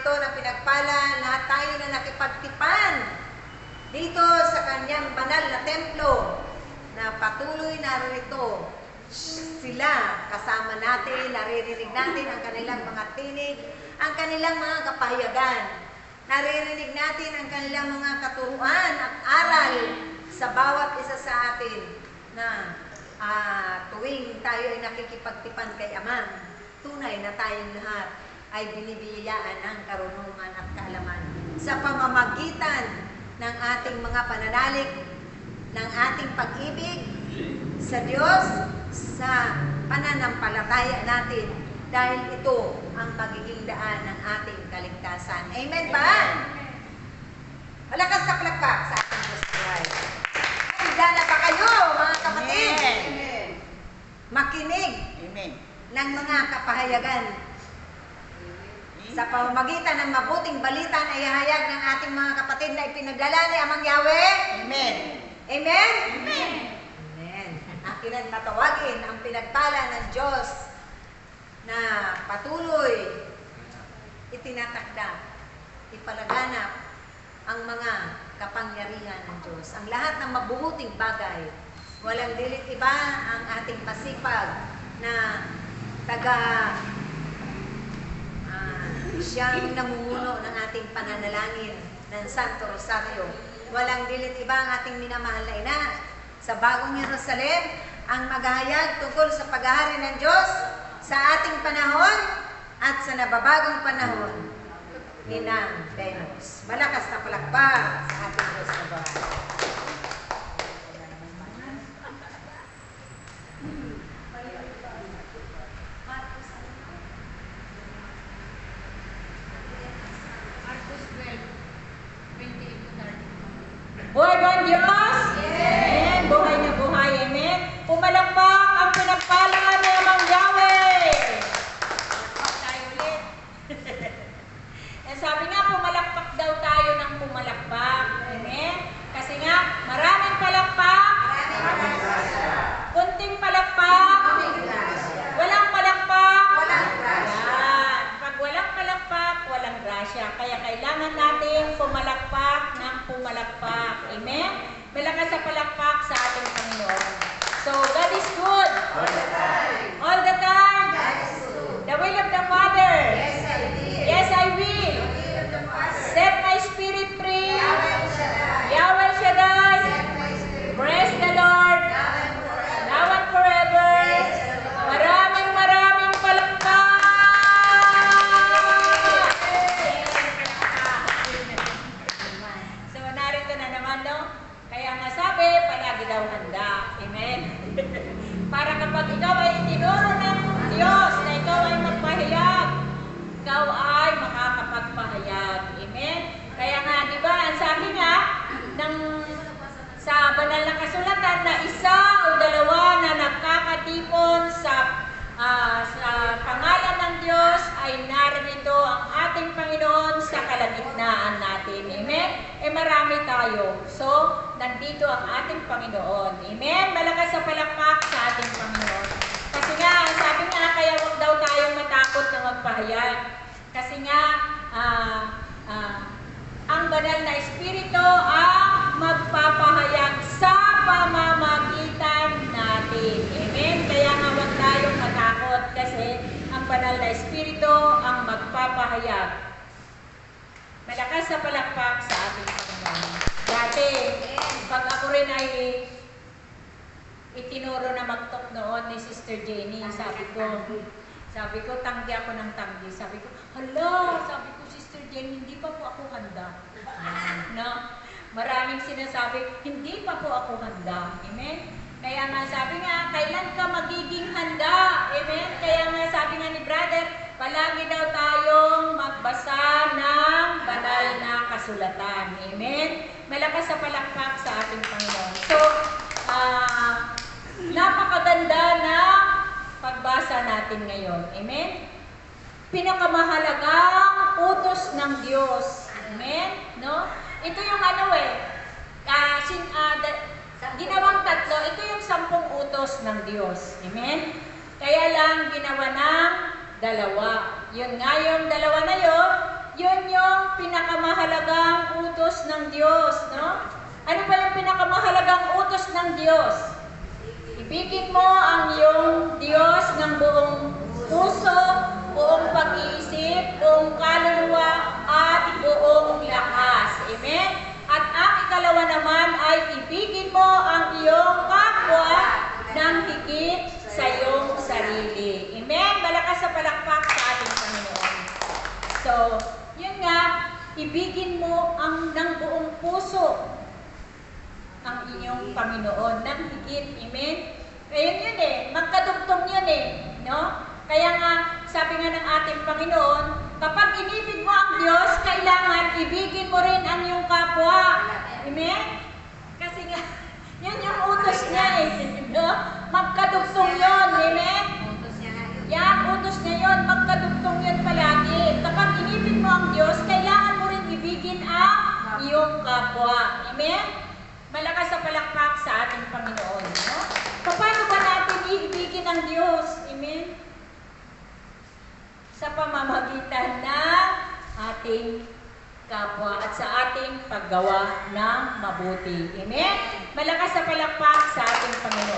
ito na pinagpala na tayo na nakipagtipan dito sa kanyang banal na templo na patuloy na naririto sila kasama natin, naririnig natin ang kanilang mga tinig, ang kanilang mga kapahayagan. Naririnig natin ang kanilang mga katuruan at aral sa bawat isa sa atin na uh, tuwing tayo ay nakikipagtipan kay Ama, tunay na tayong lahat ay binibiyayaan ng karunungan at kaalaman sa pamamagitan ng ating mga pananalig, ng ating pag-ibig sa Diyos, sa pananampalataya natin dahil ito ang magiging daan ng ating kaligtasan. Amen ba? Malakas na palakpak sa ating Diyos buhay. Handa na ba kayo, mga kapatid? Amen. Makinig Amen. ng mga kapahayagan sa pamamagitan ng mabuting balita na ihayag ng ating mga kapatid na ipinagdala ni Amang Yahweh. Amen. Amen? Amen. Amen. Akin ang tatawagin ang pinagpala ng Diyos na patuloy itinatakda, ipalaganap ang mga kapangyarihan ng Diyos. Ang lahat ng mabubuting bagay, walang dilit iba ang ating pasipag na taga siyang namumuno ng ating pananalangin ng Santo Rosario. Walang dilit iba ang ating minamahal na ina sa bagong Jerusalem ang maghahayag tungkol sa paghahari ng Diyos sa ating panahon at sa nababagong panahon ni Nang Venus. Malakas na palakpak sa ating Diyos na buhay. California. Pumalakpak. Amen? Malakas sa palakpak sa ating Panginoon. So, God is good. All ikaw ay makakapagpahayag. Amen? Kaya nga, di ba, ang sabi nga, ng, sa banal na kasulatan na isa o dalawa na nagkakatipon sa ah, sa pangalan ng Diyos ay narito ang ating Panginoon sa kalagitnaan natin. Amen? Eh marami tayo. So, nandito ang ating Panginoon. Amen? Malakas sa palakpak sa ating Panginoon. Kasi nga, sabi nga, kaya wag daw tayong na magpahayag. Kasi nga, ah, ah, ang banal na Espiritu ang magpapahayag sa pamamagitan natin. Amen? Kaya nga huwag tayong matakot kasi ang banal na Espiritu ang magpapahayag. Malakas sa palakpak sa ating Panginoon. Dati, pag ako rin ay itinuro na magtok noon ni Sister Jenny, sabi ko, sabi ko, tanggi ako ng tanggi. Sabi ko, hala, sabi ko, Sister Jenny, hindi pa po ako handa. No? Maraming sinasabi, hindi pa po ako handa. Amen? Kaya nga sabi nga, kailan ka magiging handa? Amen? Kaya nga sabi nga ni brother, palagi daw tayong magbasa ng banal na kasulatan. Amen? Malakas sa palakpak sa ating Panginoon. So, ah, napakaganda na pagbasa natin ngayon. Amen? Pinakamahalagang utos ng Diyos. Amen? No? Ito yung ano eh, ah, sin, ah, da- ginawang tatlo, ito yung sampung utos ng Diyos. Amen? Kaya lang ginawa ng dalawa. Yun nga yung dalawa na yun, yun yung pinakamahalagang utos ng Diyos, no? Ano ba yung pinakamahalagang utos ng Diyos? Ibigin mo ang iyong Diyos ng buong puso, buong pag-iisip, buong kaluluwa, at buong lakas. Amen? At ang ikalawa naman ay ibigin mo ang iyong kapwa ng higit sa iyong sarili. Amen? Malakas sa palakpak sa ating Panginoon. So, yun nga, ibigin mo ang ng buong puso ang inyong Panginoon ng higit. Amen? Ayun yun eh, magkadugtong yun eh. No? Kaya nga, sabi nga ng ating Panginoon, kapag inibig mo ang Diyos, kailangan ibigin mo rin ang iyong kapwa. Amen? Kasi nga, yun yung utos niya eh. No? Magkadugtong yun. Amen? Yan, utos niya yun. Magkadugtong yun palagi. Kapag inibig mo ang Diyos, kailangan mo rin ibigin ang iyong kapwa. Amen? Malakas sa palakpak sa ating Panginoon. No? Ang Diyos? Amen? Sa pamamagitan ng ating kapwa at sa ating paggawa ng mabuti. Amen? Malakas sa palakpak sa ating Panginoon.